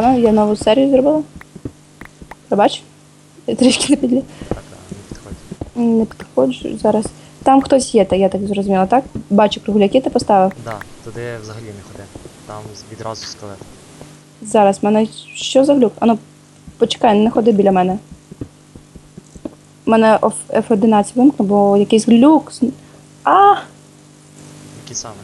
Ладно, я нову серію зробила. Пробач. Я трішки не підлі. Так, не підходжу зараз. Там хтось є, та я так зрозуміла, так? Бачу кругляки ти поставив. Да, туди взагалі не ходи. Там відразу скелет. Зараз, мене що за глюк? Ану, почекай, не ходи біля мене. У мене F- F11 вимкнув, бо якийсь глюк. А! Які саме?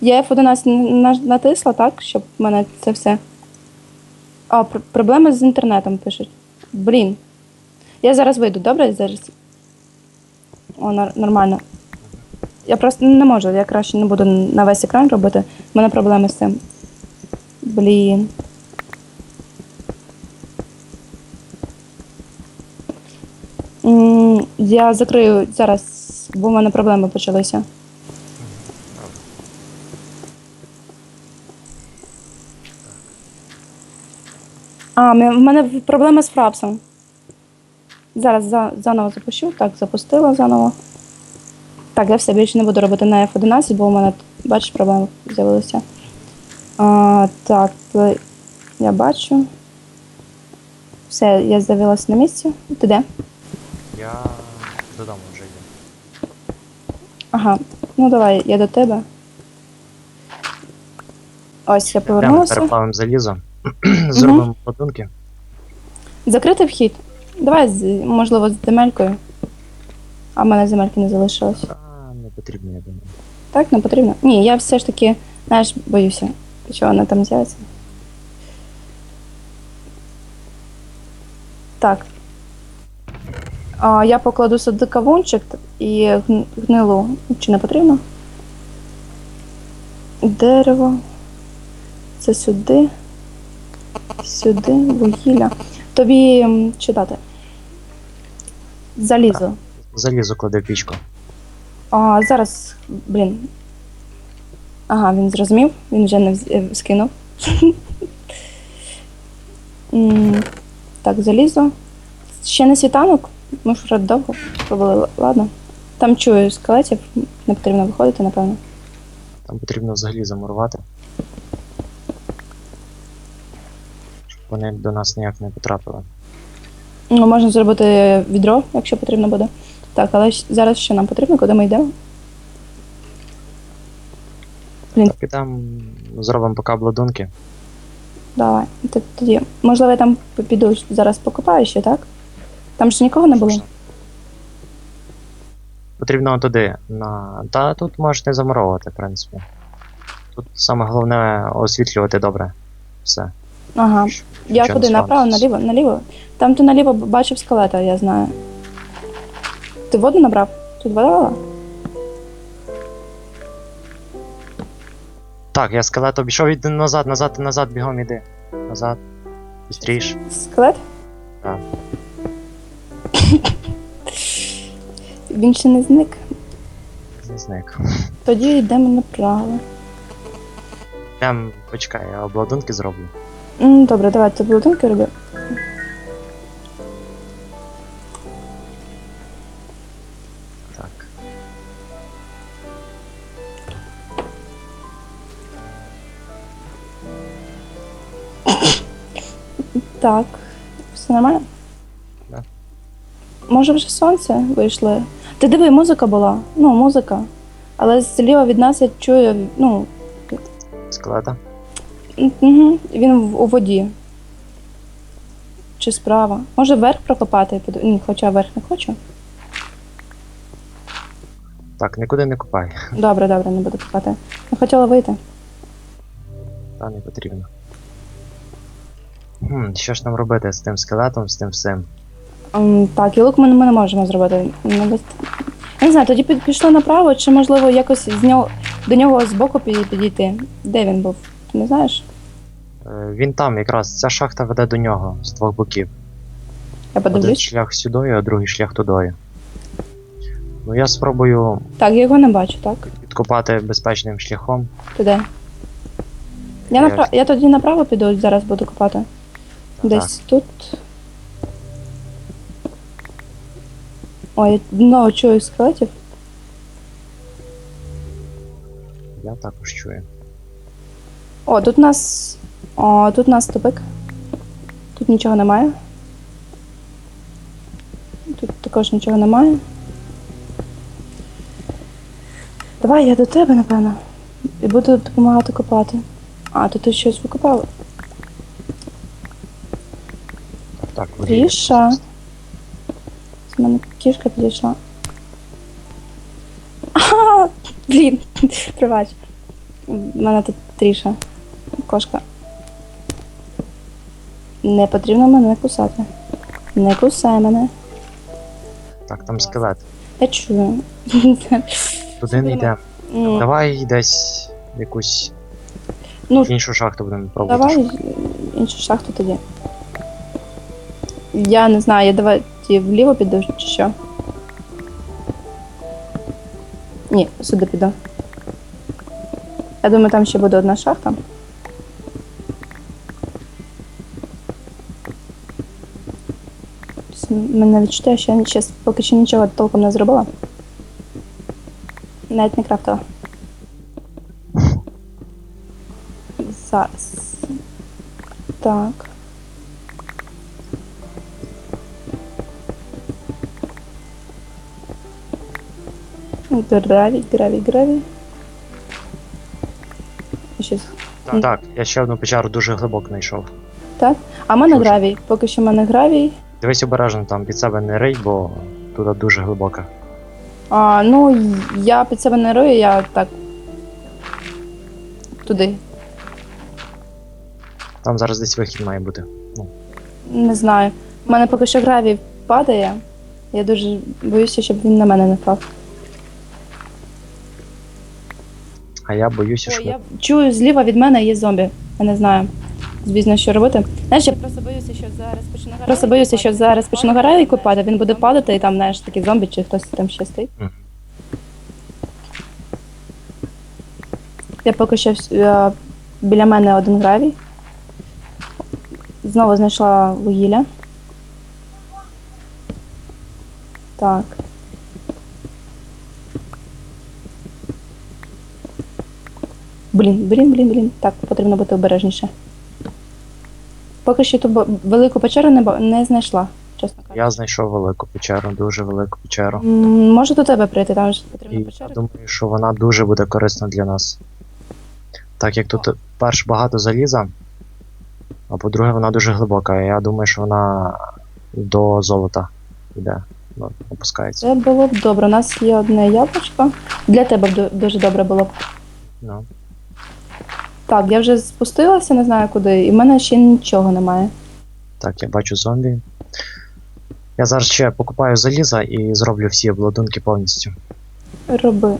Я F11 натисла, так, щоб в мене це все. А, пр- проблеми з інтернетом пишуть. Блін. Я зараз вийду, добре? Зараз. О, нор- нормально. Я просто не можу, я краще не буду на весь екран робити. У мене проблеми з цим. Блін. М, Я закрию зараз, бо в мене проблеми почалися. А, в мене проблема з фрапсом. Зараз за, заново запущу. Так, запустила заново. Так, я все більше не буду робити на F11, бо у мене, бачиш, проблеми з'явилися. Так, я бачу. Все, я з'явилася на місці. Ти де? Я додому вже йду. Ага, ну давай, я до тебе. Ось я Прямо повернулася. переплавимо залізо. Зробимо подунки. Закритий вхід. Давай, з- можливо, з земелькою. А в мене земельки не залишилось. А, не потрібно, я думаю. Так, не потрібно. Ні, я все ж таки, знаєш, боюся, що вона там з'явиться. Так. А, я покладу сюди кавунчик і гн- гнилу. Чи не потрібно? Дерево. Це сюди. Сюди, вугілля. Тобі м, дати? Залізо. Залізо клади в пічку. А, зараз, блін. Ага, він зрозумів, він вже не вз- е, скинув. М, Так, залізо. Ще не світанок. Ми ж вже довго пробували. Ладно. Там чую скелетів, не потрібно виходити, напевно. Там потрібно взагалі замурувати. Вони до нас ніяк не потрапили. Ну, можна зробити відро, якщо потрібно буде. Так, але зараз що нам потрібно, куди ми йдемо? Блін. Так, і там зробимо поки обладунки. Давай. Т- Тоді, можливо, я там піду зараз покопаю ще, так? Там ж нікого не було. Потрібно туди. На... Та тут можеш не замуровувати, в принципі. Тут саме головне освітлювати добре. Все. Ага. Я нічого куди? не Направо, наліво, наліво. Там ти наліво бачив скелета, я знаю. Ти воду набрав? Тут вода була? Так, я скелет обійшов, іди назад, назад, назад, бігом іди. Назад. Бістріш. Скелет? Так. Він ще не зник. Не зник. Тоді йдемо направо. Прям почекай, я обладунки зроблю. Добре, давай ти будинки роби. Так. Так. Все нормально? Да. Може вже сонце вийшло. Ти диви, музика була. Ну, музика. Але зліва від нас я чую, ну, Скелета. Угу. Він в- у воді. Чи справа. Може вверх прокопати, Ні, хоча вверх не хочу. Так, нікуди не купай. Добре, добре, не буду копати. Не хотіла вийти. Та не потрібно. Хм, що ж нам робити з тим скелетом, з тим всім? М, так, і лук ми, ми не можемо зробити. Не без- Я не знаю, тоді пі- пішло направо, чи можливо якось з нього до нього з боку пі- підійти. Де він був? Ти не знаєш? Е, Він там якраз, ця шахта веде до нього з двох боків. Я Один подивлюсь. шлях сюди, а другий шлях туди. Ну я спробую Так, я його не бачу, так? підкопати безпечним шляхом. Ти де? Я, Я- напра... я тоді направо піду, зараз буду копати. Десь тут. Ой, я знову чую скелетів. Я також чую. О, тут у нас О, тут у нас тупик. Тут нічого немає. Тут також нічого немає. Давай я до тебе, напевно. І буду допомагати копати. А, тут ти щось викопали. Так. Тріша. З мене кішка підійшла. А, блін, пробач. У мене тут тріша. Кошка. Не потрібно мене кусати. Не кусай мене. Так, там скелет. Я чую. Туди не йдемо. М, Давай десь якусь Ну, іншу шахту будемо пробувати. давай іншу шахту тоді. Я не знаю, я давай ті вліво піду чи що. Ні, сюди піду. Я думаю, там ще буде одна шахта. Мене відчуття, що я ще поки що нічого толком не зробила. Навіть не крафтила. Зараз. Так. Гравій, гравій, гравій. Щось. Так, так, я ще одну печеру дуже глибоко знайшов. Так? А в мене гравій. Поки що в мене гравій. Дивись обережно там під себе не рий, бо туди дуже глибоко. А, ну, я під себе не рою, я так. Туди. Там зараз десь вихід має бути. Не знаю. У мене поки що гравій падає. Я дуже боюся, щоб він на мене не впав. А я боюся, що. я чую, зліва від мене є зомбі. Я не знаю, звісно, що робити. Знаєш, я просто боюся, що зараз почну грати. Просто боюся, що зараз почну грати і копати, він буде падати, і там, знаєш, такі зомбі чи хтось там ще стоїть. Мгм. Я поки що вс- е, біля мене один гравій. Знову знайшла вугілля. Так. Блін, блін, блін, блін. Так, потрібно бути обережніше. Поки що ту велику печеру не, не знайшла, чесно кажучи. Я знайшов велику печеру, дуже велику печеру. М, Можу до тебе прийти, там ж потрібно І печери. я думаю, що вона дуже буде корисна для нас. Так як тут перш багато заліза, а по-друге, вона дуже глибока. Я думаю, що вона до золота йде. Ну, опускається. Це було б добре. У нас є одне яблучко. Для тебе б ду- дуже добре було б. Ну. Так, я вже спустилася, не знаю куди, і в мене ще нічого немає. Так, я бачу зомбі. Я зараз ще покупаю заліза і зроблю всі обладунки повністю. Роби.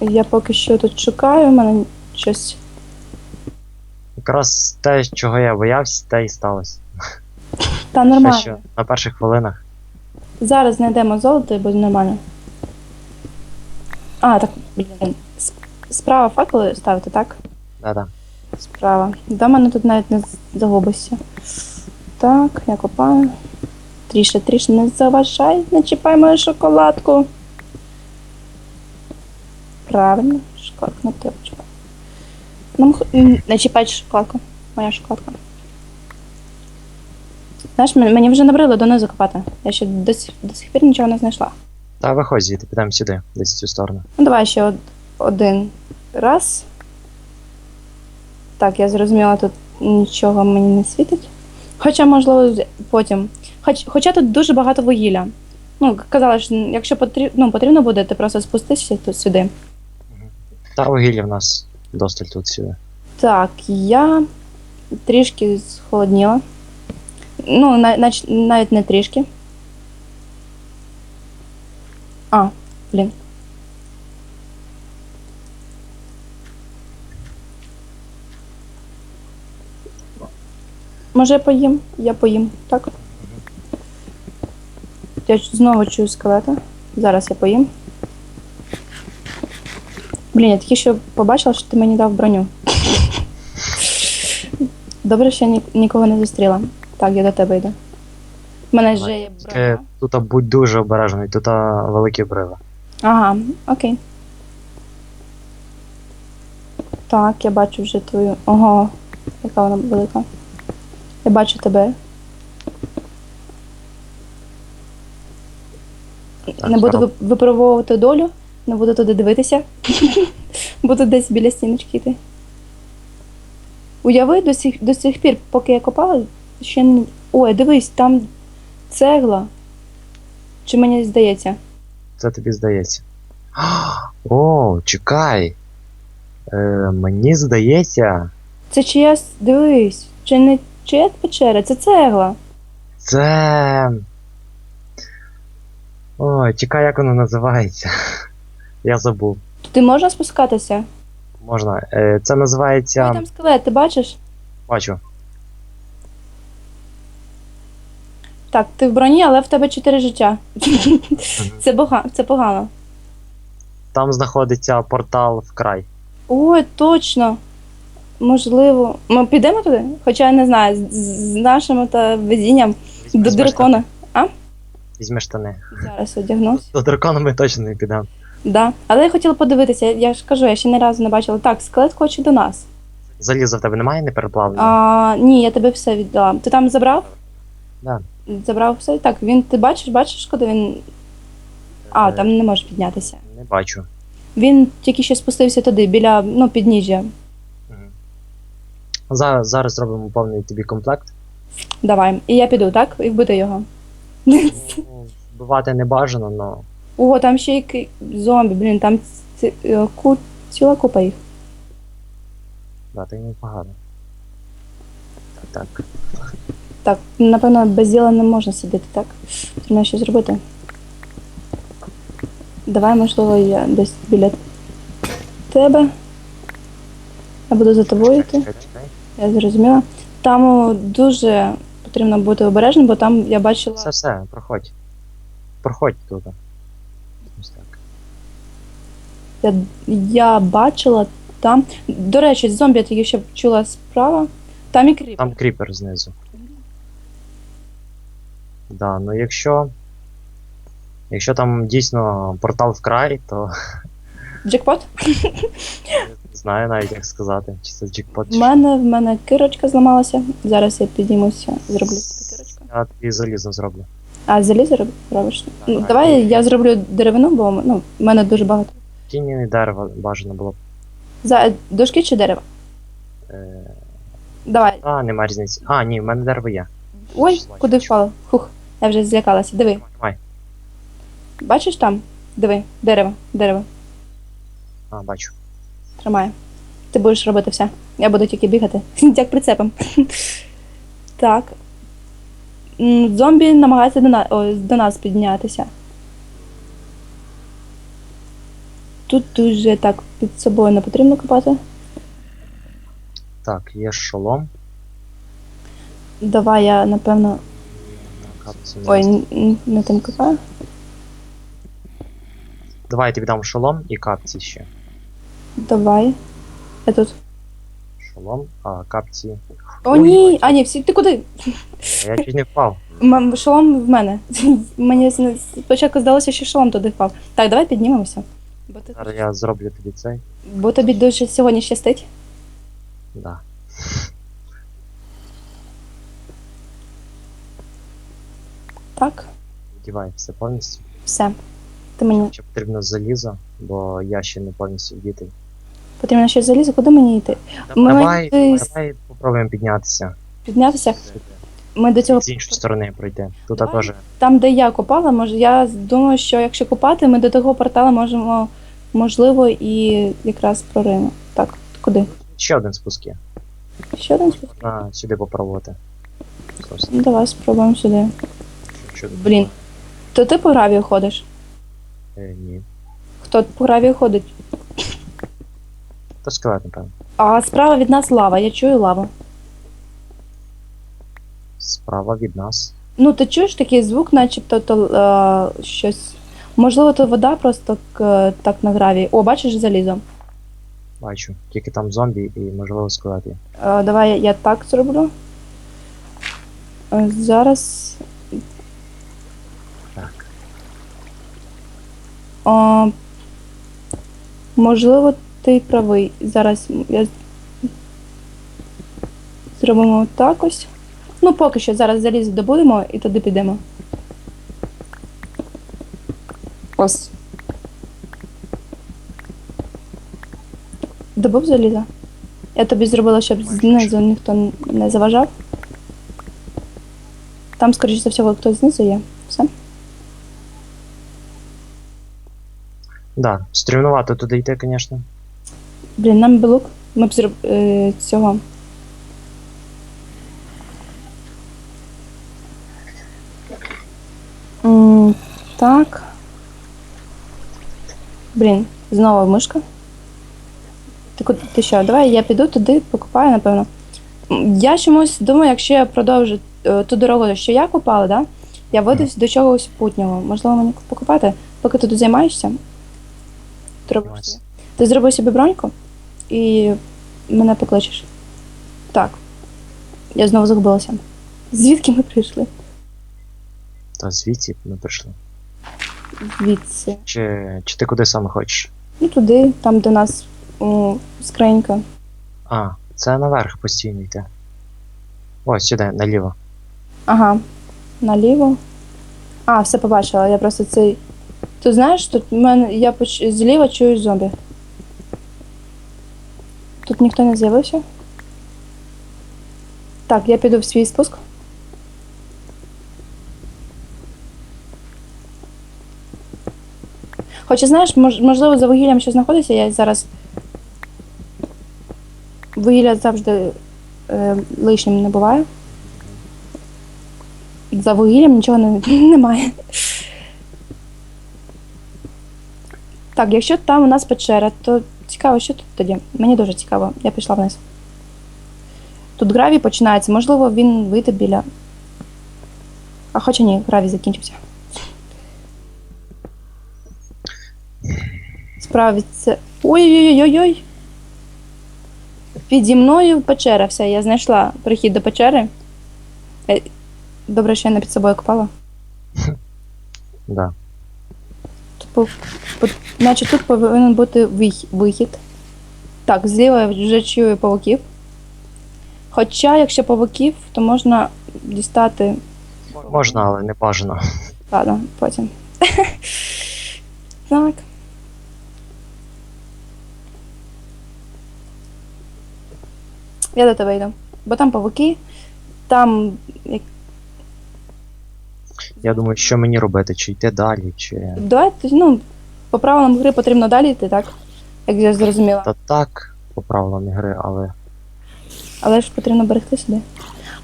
Я поки що тут шукаю, в мене щось. Якраз те, чого я боявся, те і сталося. Та нормально. що на перших хвилинах. Зараз знайдемо золото і буде нормально. А, так, блін. Справа факели ставити, так? Да-да. Справа. До мене тут навіть не з- загубишся. Так, я копаю. Тріше, тріше, не заважай, не чіпай мою шоколадку. Правильно, шоколадку не треба чіпати. Нам х- не чіпай шоколадку. Моя шоколадка. Знаєш, мені вже набрило донизу копати. Я ще до, сих- до сих пір нічого не знайшла. Та виходь звідти, підемо сюди, десь в цю сторону. Ну, давай ще од- один раз. Так, я зрозуміла, тут нічого мені не світить. Хоча, можливо, потім. Хоч, хоча тут дуже багато вугілля. Ну, казала, що якщо потрібно, ну, потрібно буде, ти просто спустишся тут сюди. Та вугілля в нас досталь тут сюди. Так, я трішки схолодніла. Ну, на, навіть не трішки. А, блін. Може я поїм? Я поїм, так? Я знову чую скелета. Зараз я поїм. Блін, я тільки що побачила, що ти мені дав броню. Добре, що я ні- нікого не зустріла. Так, я до тебе йду. У мене вже є броня. тут будь дуже обережний, тут великі брили. Ага, окей. Так, я бачу вже твою. Ого. яка вона велика. Я бачу тебе. Так, не буду випробовувати долю, не буду туди дивитися. буду десь біля стіночки йти. Уяви до сих, до сих пір, поки я копала, ще не. Ой, дивись, там цегла. Чи мені здається? Це тобі здається. О, чекай. Е, мені здається, Це чиясь, дивись, чи не чия печера, це цегла. це. Ой, чекай, як воно називається. Я забув. Туди можна спускатися? Можна. Е, це Ой, називається. там скелет, ти бачиш? Бачу. Так, ти в броні, але в тебе 4 життя. це, бога... це погано. Там знаходиться портал в край. Ой, точно. Можливо. Ми підемо туди? Хоча я не знаю, з, з нашим та везінням до Візьми дракона. штани. Візьми штани. Зараз одягнусь. До дракона ми точно не підемо. Да. Але я хотіла подивитися, я ж кажу, я ще ні разу не бачила. Так, скелет хоче до нас. Заліза в тебе немає не переплавленого? А, ні, я тебе все віддала. Ти там забрав? Да. Забрав все? Так, він ти бачиш, бачиш, куди він. А, Е, там не може піднятися. Не бачу. Він тільки що спустився туди, біля ну, підніжжя. Зараз, зараз зробимо повний тобі комплект. Давай. І я піду, так? І вбити його. Ну, Вбивати не бажано, але О, там ще й ки- зомбі, блін, там ці- е, ку... ціла купа їх. да, так непогано. Так, так. Так, напевно, без діла не можна сидіти, так? Треба щось зробити. Давай, можливо, я десь біля тебе. Я буду за тобою йти. Чекай, чекай. Я зрозуміла. Там дуже потрібно бути обережним, бо там я бачила. Все, все, проходь. Проходь. Ось так. Я, я бачила там. До речі, зомбі я тільки що чула справа. Там і кріп. Там кріпер знизу. Да, ну якщо. Якщо там дійсно портал в край, то Джекпот? знаю навіть як сказати, чи це джекпот. У мене в мене кирочка зламалася. Зараз я піднімуся, зроблю собі кирочку. Я тобі залізно зроблю. А залізо роб- робиш? Ну, Так, давай я зроблю деревину, бо ну, в мене дуже багато. Тіні дерева бажано було б. За дошки чи дерева? Е... Давай. А, нема різниці. А, ні, в мене дерево є. Ой, Слайд. куди впало? Фух, я вже злякалася. Диви, Тримай. бачиш там? Диви, дерево, дерево. А, бачу. Тримаю. Ти будеш робити все. Я буду тільки бігати. Як прицепом. так. Зомбі намагається до, на... Ой, до нас піднятися. Тут дуже так під собою не потрібно копати. Так, є шолом. Давай я, напевно. Ой, не тим копаю. Давай я тобі дам шолом і капці ще. Давай. Я тут. Шолом, а капці. О, ні! А, ні, всі, ти куди? Я чуть не впав. М- Шолом в мене. Мені с- спочатку здалося, що шолом туди впав. Так, давай піднімемося. Бо, ти... Зараз я зроблю тобі цей. Бо тобі дуже сьогодні щастить. Да. Так, Вдівай все повністю. все. Ти мені Ще потрібно залізо, бо я ще не повністю вдітий. Потрібно щось залізо, куди мені йти? Ми Давай, десь- давай попробуємо піднятися. Піднятися. Ми до цього З іншої сторони пройти. Тут Давай. теж. там, де я копала, може, я думаю, що якщо копати, ми до того портала можемо, можливо, і якраз проримо. Так, куди? Ще один спуск є. Ще один спуск? Можна сюди попробувати. Ось, Ну, Давай спробуємо сюди. чудо. Блін. То ти по гравію ходиш? Е, ні. Хто по гравію ходить? Скелет, напевно. А справа від нас лава, я чую лаву. Справа від нас. Ну, ти чуєш такий звук, начебто то е, щось. Можливо, то вода просто к- так на гравії. О, бачиш залізо. Бачу. Тільки там зомбі і, можливо, скелет є. Е, давай я, так зроблю. Е, зараз. Так. О, можливо, ти правий. Зараз я. Зробимо так ось. Ну, поки що зараз залізо добудемо і туди підемо. Ось. Добув залізо? Я тобі зробила, щоб знизу ніхто не заважав. Там, скоріш за всього, хтось знизу є. Все. Да, стрімнувато туди йти, звісно. Блін, нам би лук. Ми б зроб... е, цього. М, так. Блін, знову мишка. Ти, куди- ти що, давай я піду туди, покупаю, напевно. М, Я чомусь думаю, якщо я продовжу е, ту дорогу, що я купала, да? я вийдусь до чогось путнього. Можливо, мені покупати, поки ти тут займаєшся. Ти робиш собі. Ти зроби собі броньку і мене покличеш. Так. Я знову загубилася. Звідки ми прийшли? Та звідси ми прийшли. Звідси. Чи, чи ти куди саме хочеш? Ну туди, там, де нас о, скринька. А, це наверх постійно йти. Ось сюди, наліво. Ага. Наліво. А, все побачила. Я просто цей. Ти знаєш, тут в мене я поч... зліва чую зомбі. Тут ніхто не з'явився. Так, я піду в свій спуск. Хоча, знаєш, можливо, за вугіллям що знаходиться, я зараз. Вугілля завжди е, лишнім не буває. За вугіллям нічого не, немає. Так, якщо там у нас печера, то цікаво, що тут тоді? Мені дуже цікаво. Я пішла вниз. Тут гравій починається. Можливо, він вийде біля. А хоча ні, гравій закінчився. Справді це. Ой-ой-ой-ой-ой. Піді мною печера все. Я знайшла прихід до печери. Е, Добре, що я не під собою копала. Да. Значить, тут повинен бути вихід. Так, зліва я вже чую павуків. Хоча, якщо павуків, то можна дістати. Можна, але не бажано. Ладно, потім. так. Я до тебе йду. Бо там павуки, там. Я думаю, що мені робити, чи йти далі, чи. Давайте, ну, по правилам гри потрібно далі йти, так? Як я зрозуміла. Та так, по правилам ігри, але. Але ж потрібно берегти собі.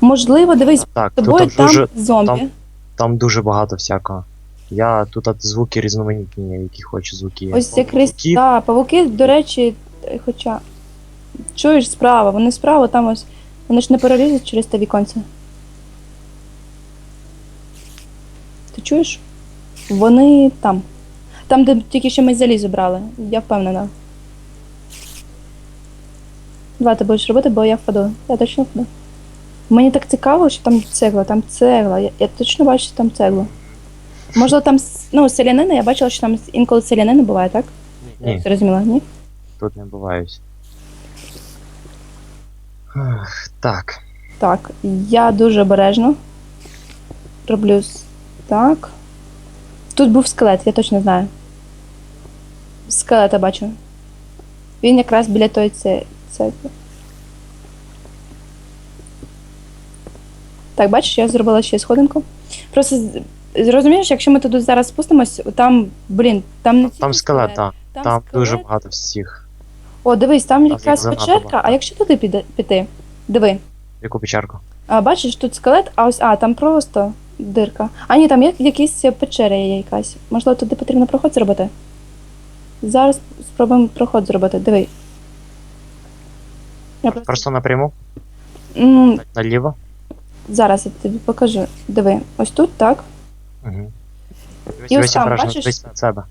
Можливо, дивись, Так, з тобою тут там дуже, зомбі. там- там дуже багато всякого. Я тут от звуки різноманітні, які хочу звуки. Ось якраз. Так, павуки, до речі, хоча. Чуєш справа, вони справа там ось. Вони ж не перелізуть через те віконце. Ти чуєш? Вони там. Там, де тільки що ми залізо брали. Я впевнена. Давай ти будеш робити, бо я впаду. Я точно впаду. Мені так цікаво, що там цегла, там цегла. Я, я точно бачу, що там цегла. Можливо, там с- ну, селянини, я бачила, що там інколи селянини буває, так? Ні, Зрозуміла, ні? тут не бувають. Ах, Так. Так, я дуже обережно роблю с- так. Тут був скелет, я точно знаю. Скелета бачу. Він якраз біля тої це. Так, бачиш, я зробила ще сходинку. Просто зрозумієш, якщо ми туди зараз спустимось, там, блін, там не Там скелет, так. там, Там дуже багато всіх. О, дивись, там Там якраз занадто печерка, а багато. якщо туди піде- піти? Диви. Яку печерку? А, бачиш, тут скелет, а ось, а, там просто дирка. А ні, там є якісь печера є якась. Можливо, туди потрібно проход зробити. Зараз спробуємо проход зробити. Диви. Я просто... Просто напряму? М, Так, наліво? зараз я тобі покажу. Диви, ось тут, так. Угу. Дивись, І ось дивись там, обережно, бачиш? дивись на себе.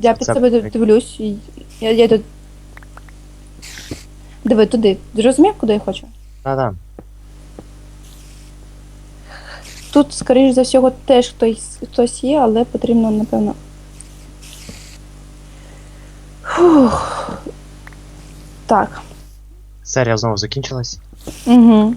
Я під Це себе дивлюсь. і Я, я тут. Диви, туди. Ти розумів, куди я хочу? Та-да. Тут, скоріш за всього, теж хтось, хтось є, але потрібно, напевно. Фух. Так. Серія знову закінчилась. Угу.